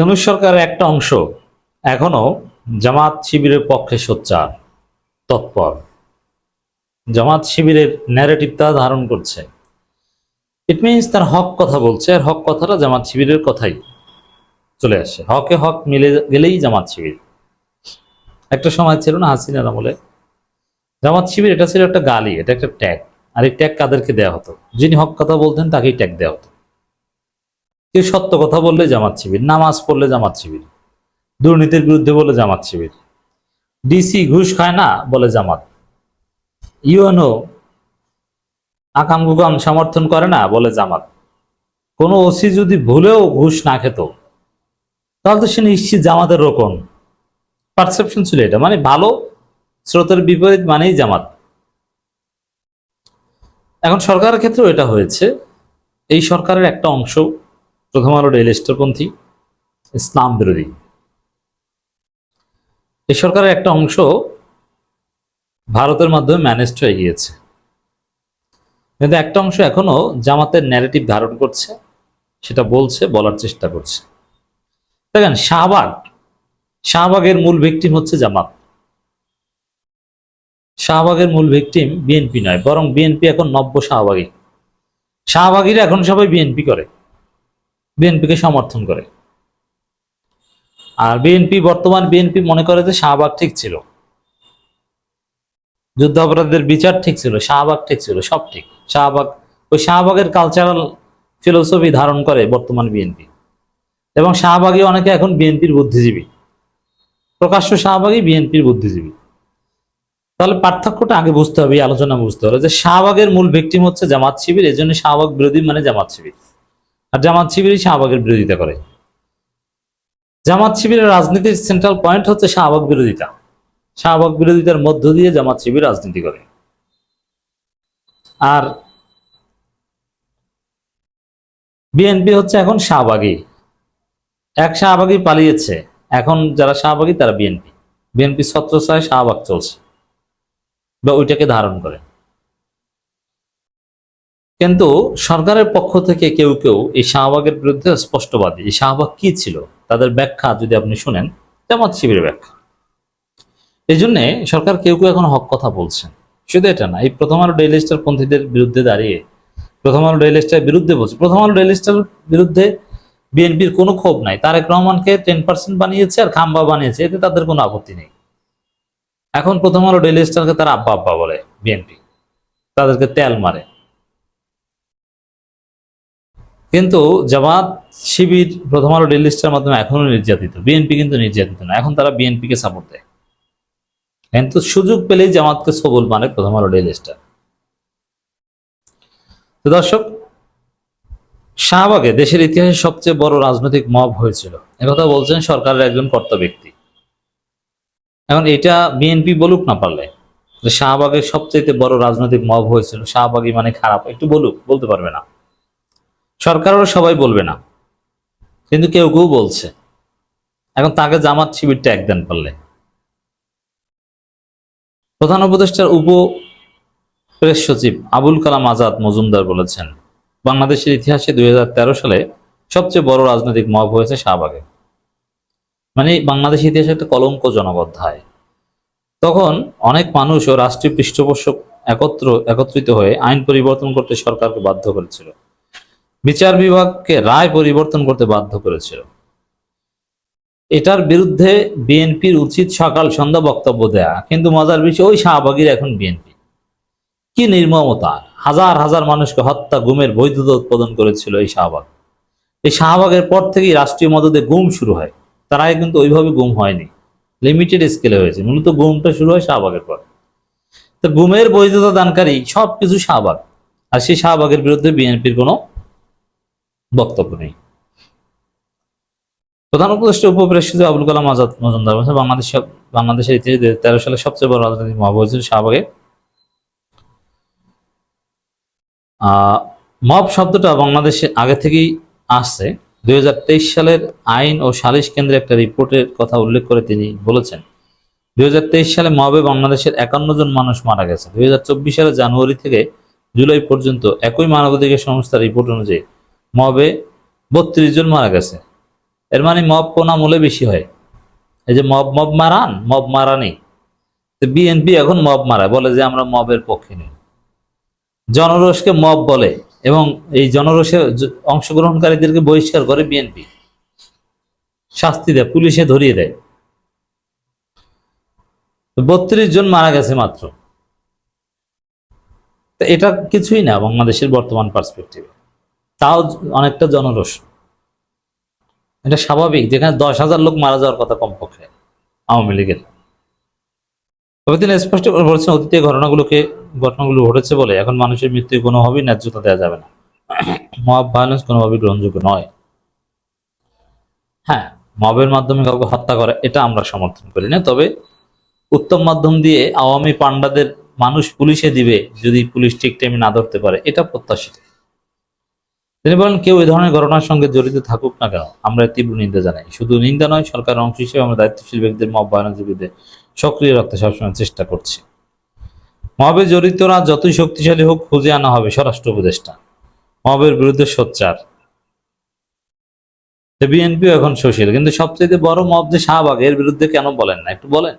ইউনুস সরকারের একটা অংশ এখনও জামাত শিবিরের পক্ষে সোচ্চার, তৎপর। জামাত শিবিরের ন্যারেটিভ তা ধারণ করছে। ইট মিনস তার হক কথা বলছে, আর হক কথাটা জামাত শিবিরের কথাই চলে আসে। হকে হক মিলে গেলেই জামাত শিবির। একটা সময় ছিল না হাসিনার আমলে। জামাত শিবির, এটা ছিল একটা গালি, এটা একটা ট্যাগ। আর এই ট্যাগ কাদেরকে দেওয়া হতো? যিনি হক কথা বলতেন, তাকেই ট্যাগ দেওয়া হতো। কেউ সত্য কথা বললে জামাত শিবির, নামাজ পড়লে জামাত শিবির, দুর্নীতির বিরুদ্ধে বলে জামাত শিবির, ডিসি ঘুষ খায় না বলে জামাত, ইউএনও আকাম গুকাম সমর্থন করে না বলে জামাত, কোনো ওসি যদি ভুলেও ঘুষ না খেত, তাহলে তো সে নিশ্চিত জামাতের রোকন। পারসেপশন ছিল এটা মানে ভালো স্রোতের বিপরীত মানেই জামাত। এখন সরকারের ক্ষেত্রেও এটা হয়েছে। এই সরকারের একটা অংশ প্রথম আলো ডেল স্টোরপন্থী ইসলাম বিরোধী। এই সরকারের একটা অংশ ভারতের মাধ্যমে ম্যানেজড হয়ে গিয়েছে। কিন্তু একটা অংশ এখনও জামাতের ন্যারেটিভ ধারণ করছে, সেটা বলছে, বলার চেষ্টা করছে। দেখেন, শাহবাগ, শাহবাগের মূল ভিকটিম হচ্ছে জামাত। শাহবাগের মূল ভিকটিম বিএনপি নয়, বরং বিএনপি এখন নব্য শাহবাগী। শাহবাগীরা এখন সবাই বিএনপি করে। বিএনপিকে সমর্থন করে। আর বিএনপি বর্তমান বিএনপি মনে করে যে শাহবাগ ঠিক ছিল। যুদ্ধাপরাধীদের বিচার ঠিক ছিল, শাহবাগ ঠিক ছিল, সব ঠিক। শাহবাগ, ওই শাহবাগের কালচারাল ফিলোসফি ধারণ করে বর্তমান বিএনপি। এবং শাহবাগী অনেকে এখন বিএনপির বুদ্ধিজীবী। প্রকাশ্য শাহবাগী বিএনপির বুদ্ধিজীবী। তাহলে পার্থক্যটা আগে বুঝতে হবে আলোচনা বুঝতে হবে যে শাহবাগের মূল ভিকটিম হচ্ছে জামাত শিবির এই জন্য শাহবাগ বিরোধী মানে জামাত শিবির। আর জামাত শিবিরই শাহবাগের বিরোধিতা করে। জামাত শিবিরের রাজনীতির সেন্ট্রাল পয়েন্ট হচ্ছে শাহবাগ বিরোধিতা। শাহবাগ বিরোধিতার মধ্য দিয়ে জামাত শিবির রাজনীতি করে। আর বিএনপি হচ্ছে এখন শাহবাগী এক শাহবাগী পালিয়েছে। এখন যারা শাহবাগী তারা বিএনপি বিএনপি ছত্রছায় শাহবাগ চলছে। বা ওইটাকে ধারণ করে। কিন্তু সরকারের পক্ষ থেকে কেউ কেউ এই শাহবাগের বিরুদ্ধে স্পষ্টবাদী। এই শাহবাগ কি ছিল? তাদের ব্যাখ্যা যদি আপনি শুনেন, জামাত শিবিরের ব্যাখ্যা। এই জন্যে সরকার কেউ কেউ এখন হক কথা বলছেন। শুধু এটা না, এই প্রথম আলো ডেইলি স্টার পন্থীদের বিরুদ্ধে দাঁড়িয়ে, প্রথম আলো ডেইলি স্টারের বিরুদ্ধে বলছে, প্রথম আলো ডেইলি স্টার বিরুদ্ধে বিএনপির কোনো ক্ষোভ নাই। তারেক রহমানকে টেন পার্সেন্ট বানিয়েছে আর খাম্বা বানিয়েছে, এতে তাদের কোনো আপত্তি নেই। এখন প্রথম আলো ডেইলি স্টারকে তারা আব্বা আব্বা বলে বিএনপি। তাদেরকে তেল মারে। কিন্তু জামাত শিবির প্রথম আলো ডেইলি স্টার মাধ্যমে এখনও নির্যাতিত। বিএনপি কিন্তু নির্যাতিত না। এখন তারা বিএনপিকে সাপোর্ট দেয়। কিন্তু সুযোগ পেলেই জামাতকে সবল মানে প্রথম আলো ডেইলি স্টার। দর্শক, শাহবাগে দেশের ইতিহাসে সবচেয়ে বড় রাজনৈতিক মব হয়েছিল। একথা বলছেন সরকারের একজন কর্তা ব্যক্তি। এখন এটা বিএনপি বলুক না পারলে শাহবাগের সবচেয়ে বড় রাজনৈতিক মব হয়েছিল শাহবাগী মানে খারাপ, একটু বলুক, বলতে পারবে না। সরকারও সবাই বলবে না। কিন্তু কেউ কেউ বলছে। এখন তাকে জামাত শিবিরটা একদিন পারলে প্রধান উপদেষ্টার উপ প্রেস সচিব আবুল কালাম আজাদ মজুমদার বলেছেন, বাংলাদেশের ইতিহাসে দুই হাজার তেরো সালে সবচেয়ে বড় রাজনৈতিক মব হয়েছে শাহবাগে। মানে বাংলাদেশ ইতিহাসে একটা কলঙ্কজনক অধ্যায় তখন অনেক মানুষ ও রাষ্ট্রীয় পৃষ্ঠপোষক একত্র, একত্রিত হয়ে আইন পরিবর্তন করতে সরকারকে বাধ্য করেছিল। বিচার বিভাগকে রায় পরিবর্তন করতে বাধ্য করেছিল। এটার বিরুদ্ধে বিএনপির উচিত সকাল সন্ধ্যা বক্তব্য দেয়া, কিন্তু মজার বিষয়, ওই শাহবাগীর এখন বিএনপি। কি নির্মমতা, হাজার হাজার মানুষকে হত্যা, গুমের বৈধতা উৎপাদন করেছিল এই শাহবাগ। এই শাহবাগের পর থেকেই রাষ্ট্রীয় মদদে গুম শুরু হয়। তার আগে কিন্তু ওইভাবে গুম হয়নি। লিমিটেড স্কেলে হয়েছে। মূলত গুমটা শুরু হয় শাহবাগের পর। তো গুমের বৈধতা দানকারী সবকিছু শাহবাগ। আর সেই শাহবাগের বিরুদ্ধে বিএনপির কোনো বক্তব্য নেই। প্রধান উপদেষ্টা উপপ্রেসিডেন্ট আবুল কালাম আজাদ মজুমদার বলছে বাংলাদেশ বাংলাদেশের ইতিহাসে তেরো সালে সবচেয়ে বড় রাজনৈতিক মহাব হয়েছিল শাহবাগে মব শব্দটা বাংলাদেশে আগে থেকেই আসছে। দুই হাজার তেইশ সালের আইন ও সালিশ কেন্দ্রে একটা রিপোর্টের কথা উল্লেখ করে তিনি বলেছেন, দুই হাজার তেইশ সালে মবে বাংলাদেশের একান্ন জন মানুষ মারা গেছে। দুই সালে জানুয়ারি থেকে জুলাই পর্যন্ত একই মানবাধিকার সংস্থার রিপোর্ট অনুযায়ী মবে বত্রিশ জন মারা গেছে। এর মানে মব কোন বেশি হয়। এই যে মব মব মারান, মব মারানি বিএনপি এখন মব মারায় বলে যে আমরা মবের পক্ষে নেই। জনরোষকে মব বলে এবং এই জনরোষে অংশগ্রহণকারীদেরকে বহিষ্কার করে বিএনপি শাস্তি দেয়, পুলিশে ধরিয়ে দেয়। বত্রিশ জন মারা গেছে মাত্র। এটা কিছুই না বাংলাদেশের বর্তমান পার্সপেক্টিভে। তাও অনেকটা জনরস এটা স্বাভাবিক, যেখানে দশ হাজার লোক মারা যাওয়ার কথা কমপক্ষে আওয়ামী লীগের। তবে তিনি স্পষ্ট করে বলছেন, অতীতে ঘটনাগুলোকে, ঘটনাগুলো ঘটেছে বলে এখন মানুষের মৃত্যু কোনোভাবেই ন্যায্যতা দেওয়া যাবে না। মব ভায়োলেন্স কোনোভাবেই গ্রহণযোগ্য নয়। হ্যাঁ মবের মাধ্যমে কাউকে হত্যা করে, এটা আমরা সমর্থন করি না। তবে উত্তম মাধ্যম দিয়ে আওয়ামী পান্ডাদের মানুষ পুলিশে দিবে, যদি পুলিশ ঠিক টাইমে না ধরতে পারে, এটা প্রত্যাশিত। তিনি বলেন, কেউ এই ধরনের ঘটনার সঙ্গে জড়িত থাকুক না কেন, আমরা তীব্র নিন্দা জানাই। শুধু নিন্দা নয় সরকারের অংশ হিসেবে আমরা দায়িত্বশীল ব্যক্তিদের বিরুদ্ধে সক্রিয় রাখতে সবসময় চেষ্টা করছি। মবে জড়িতরা যতই শক্তিশালী হোক, খুঁজে আনা হবে স্বরাষ্ট্র উপদেষ্টা। মহাবের বিরুদ্ধে সোচ্চার। বিএনপিও এখন সুশীল, কিন্তু সবচেয়ে বড় মব যে শাহবাগ, এর বিরুদ্ধে কেন বলেন না? একটু বলেন।